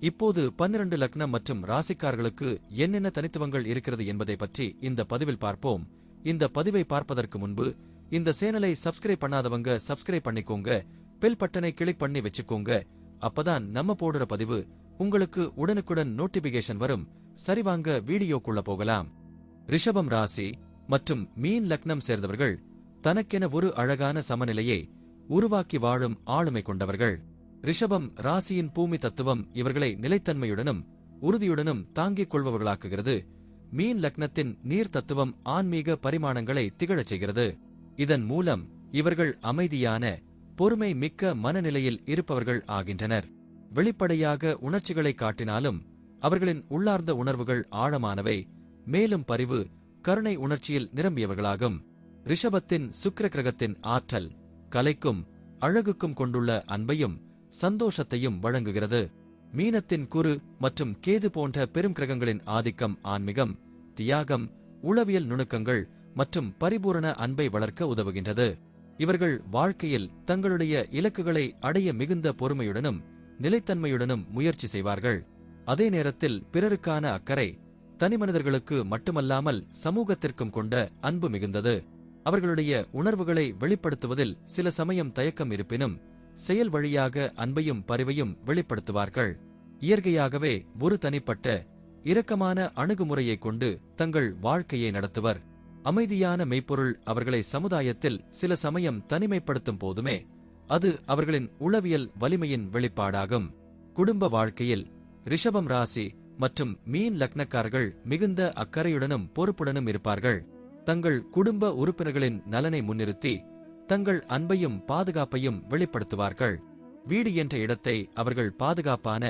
இப்போது பன்னிரண்டு லக்னம் மற்றும் ராசிக்காரர்களுக்கு என்னென்ன தனித்துவங்கள் இருக்கிறது என்பதை பற்றி இந்த பதிவில் பார்ப்போம். இந்த பதிவை பார்ப்பதற்கு முன்பு இந்த சேனலை சப்ஸ்கிரைப் பண்ணாதவங்க சப்ஸ்கிரைப் பண்ணிக்கோங்க. பெல் பட்டனை கிளிக் பண்ணி வச்சுக்கோங்க. அப்பதான் நம்ம போடுற பதிவு உங்களுக்கு உடனுக்குடன் நோட்டிபிகேஷன் வரும். சரிவாங்க வீடியோக்குள்ள போகலாம். ரிஷபம் ராசி மற்றும் மீன் லக்னம் சேர்ந்தவர்கள் தனக்கென ஒரு அழகான சமநிலையை உருவாக்கி வாழும் ஆளுமை கொண்டவர்கள். ரிஷபம் ராசியின் பூமி தத்துவம் இவர்களை நிலைத்தன்மையுடனும் உறுதியுடனும் தாங்கிக் கொள்பவர்களாக்குகிறது. மீன் லக்னத்தின் நீர் தத்துவம் ஆன்மீக பரிமாணங்களை திகழச் செய்கிறது. இதன் மூலம் இவர்கள் அமைதியான பொறுமை மிக்க மனநிலையில் இருப்பவர்கள் ஆகின்றனர். வெளிப்படையாக உணர்ச்சிகளை காட்டினாலும் அவர்களின் உள்ளார்ந்த உணர்வுகள் ஆழமானவை மேலும் பரிவு கருணை உணர்ச்சியில் நிரம்பியவர்களாகும். ரிஷபத்தின் சுக்கிர கிரகத்தின் ஆற்றல் கலைக்கும் அழகுக்கும் கொண்டுள்ள அன்பையும் சந்தோஷத்தையும் வழங்குகிறது. மீனத்தின் குரு மற்றும் கேது போன்ற பெரும் கிரகங்களின் ஆதிக்கம் ஆன்மீகம் தியாகம் உளவியல் நுணுக்கங்கள் மற்றும் பரிபூரண அன்பை வளர்க்க உதவுகின்றது. இவர்கள் வாழ்க்கையில் தங்களுடைய இலக்குகளை அடைய மிகுந்த பொறுமையுடனும் நிலைத்தன்மையுடனும் முயற்சி செய்வார்கள். அதே நேரத்தில் பிறருக்கான அக்கறை தனிமனிதர்களுக்கு மட்டுமல்லாமல் சமூகத்திற்கும் கொண்ட அன்பு மிகுந்தது. அவர்களுடைய உணர்வுகளை வெளிப்படுத்துவதில் சில சமயம் தயக்கம் இருப்பினும் செயல் வழியாக அன்பையும் பரிவையும் வெளிப்படுத்துவார்கள். இயற்கையாகவே ஒரு தனிப்பட்ட இரக்கமான அணுகுமுறையைக் கொண்டு தங்கள் வாழ்க்கையை நடத்துவர். அமைதியான மெய்ப்பொருள் அவர்களை சமுதாயத்தில் சில சமயம் தனிமைப்படுத்தும் போதுமே அது அவர்களின் உளவியல் வலிமையின் வெளிப்பாடாகும். குடும்ப வாழ்க்கையில் ரிஷபம் ராசி மற்றும் மீன் லக்னக்காரர்கள் மிகுந்த அக்கறையுடனும் பொறுப்புடனும் இருப்பார்கள். தங்கள் குடும்ப உறுப்பினர்களின் நலனை முன்னிறுத்தி தங்கள் அன்பையும் பாதுகாப்பையும் வெளிப்படுத்துவார்கள். வீடு என்ற இடத்தை அவர்கள் பாதுகாப்பான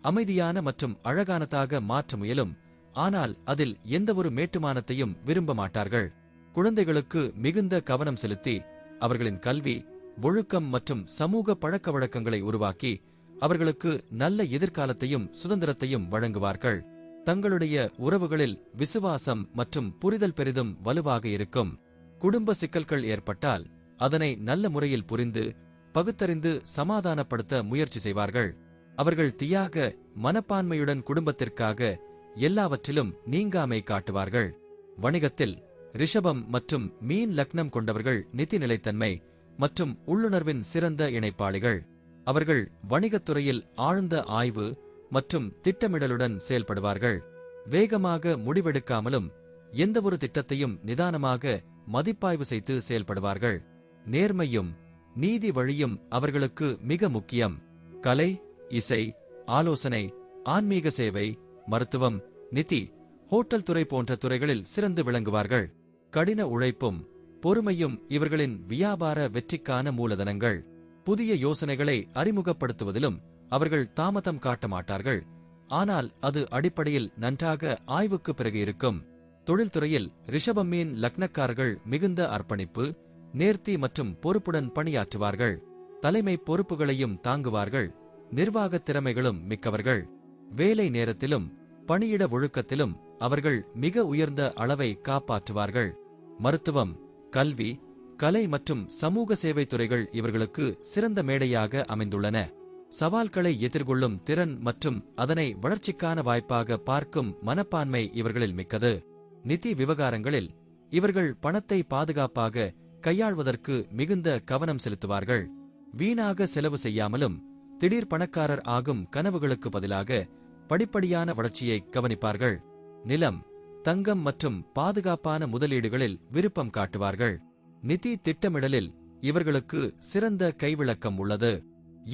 அமைதியான மற்றும் அழகானதாக மாற்ற முயலும். ஆனால் அதில் எந்தவொரு மேட்டுமானத்தையும் விரும்ப மாட்டார்கள். குழந்தைகளுக்கு மிகுந்த கவனம் செலுத்தி அவர்களின் கல்வி ஒழுக்கம் மற்றும் சமூக பழக்க வழக்கங்களை உருவாக்கி அவர்களுக்கு நல்ல எதிர்காலத்தையும் சுதந்திரத்தையும் வழங்குவார்கள். தங்களுடைய உறவுகளில் விசுவாசம் மற்றும் புரிதல் பெரிதும் வலுவாக இருக்கும். குடும்ப சிக்கல்கள் ஏற்பட்டால் அதனை நல்ல முறையில் புரிந்து பகுத்தறிந்து சமாதானப்படுத்த முயற்சி செய்வார்கள். அவர்கள் தியாக மனப்பான்மையுடன் குடும்பத்திற்காக எல்லாவற்றிலும் நீங்காமை காட்டுவார்கள். வணிகத்தில் ரிஷபம் மற்றும் மீன் லக்னம் கொண்டவர்கள் நிதி நிலைத்தன்மை மற்றும் உள்ளுணர்வின் சிறந்த இணைப்பாளிகள். அவர்கள் வணிகத் துறையில் ஆழ்ந்த ஆய்வு மற்றும் திட்டமிடலுடன் செயல்படுவார்கள். வேகமாக முடிவெடுக்காமலும் எந்தவொரு திட்டத்தையும் நிதானமாக மதிப்பாய்வு செய்து செயல்படுவார்கள். நேர்மையும் நீதி வழியும் அவர்களுக்கு மிக முக்கியம். கலை இசை ஆலோசனை ஆன்மீக சேவை மருத்துவம் நிதி ஹோட்டல் துறை போன்ற துறைகளில் சிறந்து விளங்குவார்கள். கடின உழைப்பும் பொறுமையும் இவர்களின் வியாபார வெற்றிக்கான மூலதனங்கள். புதிய யோசனைகளை அறிமுகப்படுத்துவதிலும் அவர்கள் தாமதம் காட்ட மாட்டார்கள். ஆனால் அது அடிப்படையில் நன்றாக ஆய்வுக்கு பிறகு இருக்கும். தொழில்துறையில் ரிஷபம்மீன் லக்னக்காரர்கள் மிகுந்த அர்ப்பணிப்பு நேர்த்தி மற்றும் பொறுப்புடன் பணியாற்றுவார்கள். தலைமை பொறுப்புகளையும் தாங்குவார்கள். நிர்வாகத் திறமைகளும் மிக்கவர்கள். வேலை நேரத்திலும் பணியிட ஒழுக்கத்திலும் அவர்கள் மிக உயர்ந்த அளவை காப்பாற்றுவார்கள். மருத்துவம் கல்வி கலை மற்றும் சமூக சேவை துறைகள் இவர்களுக்கு சிறந்த மேடையாக அமைந்துள்ளன. சவால்களை எதிர்கொள்ளும் திறன் மற்றும் அதனை வளர்ச்சிக்கான வாய்ப்பாக பார்க்கும் மனப்பான்மை இவர்களில் மிக்கது. நிதி விவகாரங்களில் இவர்கள் பணத்தை பாதுகாப்பாக கையாள்வதற்கு மிகுந்த கவனம் செலுத்துவார்கள். வீணாக செலவு செய்யாமலும் திடீர் பணக்காரர் ஆகும் கனவுகளுக்கு பதிலாக படிப்படியான வளர்ச்சியை கவனிப்பார்கள். நிலம் தங்கம் மற்றும் பாதுகாப்பான முதலீடுகளில் விருப்பம் காட்டுவார்கள். நிதி திட்டமிடலில் இவர்களுக்கு சிறந்த கைவிளக்கம் உள்ளது.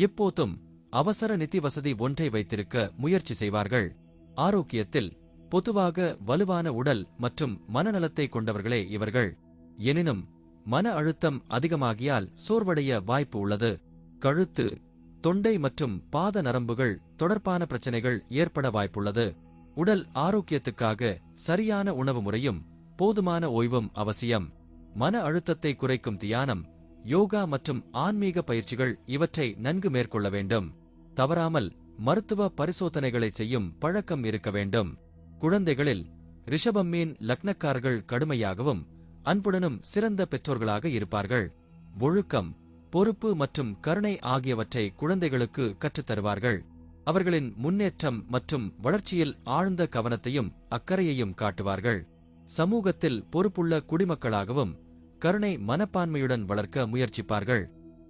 இப்போதும் அவசர நிதி வசதி ஒன்றை வைத்திருக்க முயற்சி செய்வார்கள். ஆரோக்கியத்தில் பொதுவாக வலுவான உடல் மற்றும் மனநலத்தை கொண்டவர்களே இவர்கள். எனினும் மன அழுத்தம் அதிகமாகியால் சோர்வடைய வாய்ப்பு உள்ளது. கழுத்து தொண்டை மற்றும் பாத நரம்புகள் தொடர்பான பிரச்சனைகள் ஏற்பட வாய்ப்புள்ளது. உடல் ஆரோக்கியத்துக்காக சரியான உணவு முறையும் போதுமான ஓய்வும் அவசியம். மன அழுத்தத்தை குறைக்கும் தியானம் யோகா மற்றும் ஆன்மீக பயிற்சிகள் இவற்றை நன்கு மேற்கொள்ள வேண்டும். தவறாமல் மருத்துவ பரிசோதனைகளை செய்யும் பழக்கம் இருக்க வேண்டும். குழந்தைகளில் ரிஷபம்மீன் லக்னக்காரர்கள் கடுமையாகவும் அன்புடனும் சிறந்த பெற்றோர்களாக இருப்பார்கள். ஒழுக்கம் பொறுப்பு மற்றும் கருணை ஆகியவற்றை குழந்தைகளுக்கு கற்றுத்தருவார்கள். அவர்களின் முன்னேற்றம் மற்றும் வளர்ச்சியில் ஆழ்ந்த கவனத்தையும் அக்கறையையும் காட்டுவார்கள். சமூகத்தில் பொறுப்புள்ள குடிமக்களாகவும் கருணை மனப்பான்மையுடன் வளர்க்க முயற்சிப்பார்கள்.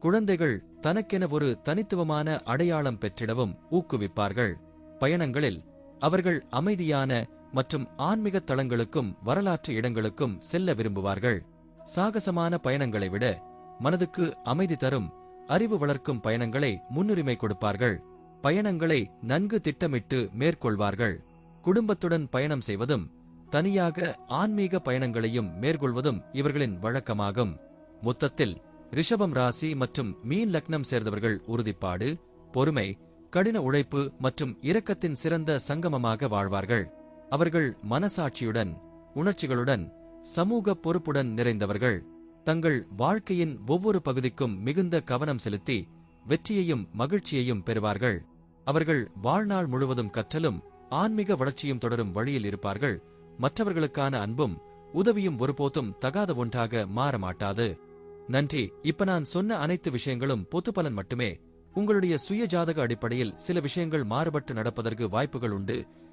குழந்தைகள் தனக்கென ஒரு தனித்துவமான அடையாளம் பெற்றிடவும் ஊக்குவிப்பார்கள். பயணங்களில் அவர்கள் அமைதியான மற்றும் ஆன்மீக தளங்களுக்கும் வரலாற்று இடங்களுக்கும் செல்ல விரும்புவார்கள். சாகசமான பயணங்களை விட மனதுக்கு அமைதி தரும் அறிவு வளர்க்கும் பயணங்களை முன்னுரிமை கொடுப்பார்கள். பயணங்களை நன்கு திட்டமிட்டு மேற்கொள்வார்கள். குடும்பத்துடன் பயணம் செய்வதும் தனியாக ஆன்மீக பயணங்களையும் மேற்கொள்வதும் இவர்களின் வழக்கமாகும். மொத்தத்தில் ரிஷபம் ராசி மற்றும் மீன் லக்னம் சேர்ந்தவர்கள் உறுதிப்பாடு பொறுமை கடின உழைப்பு மற்றும் இரக்கத்தின் சிறந்த சங்கமமாக வாழ்வார்கள். அவர்கள் மனசாட்சியுடன் உணர்ச்சிகளுடன் சமூக பொறுப்புடன் நிறைந்தவர்கள். தங்கள் வாழ்க்கையின் ஒவ்வொரு பகுதிக்கும் மிகுந்த கவனம் செலுத்தி வெற்றியையும் மகிழ்ச்சியையும் பெறுவார்கள். அவர்கள் வாழ்நாள் முழுவதும் கற்றலும் ஆன்மீக வளர்ச்சியும் தொடரும் வழியில் இருப்பார்கள். மற்றவர்களுக்கான அன்பும் உதவியும் ஒருபோதும் தகாத ஒன்றாக மாற மாட்டாது. நன்றி. இப்ப நான் சொன்ன அனைத்து விஷயங்களும் பொது பலன் மட்டுமே. உங்களுடைய சுய ஜாதக அடிப்படையில் சில விஷயங்கள் மாறுபட்டு நடப்பதற்கு வாய்ப்புகள் உண்டு.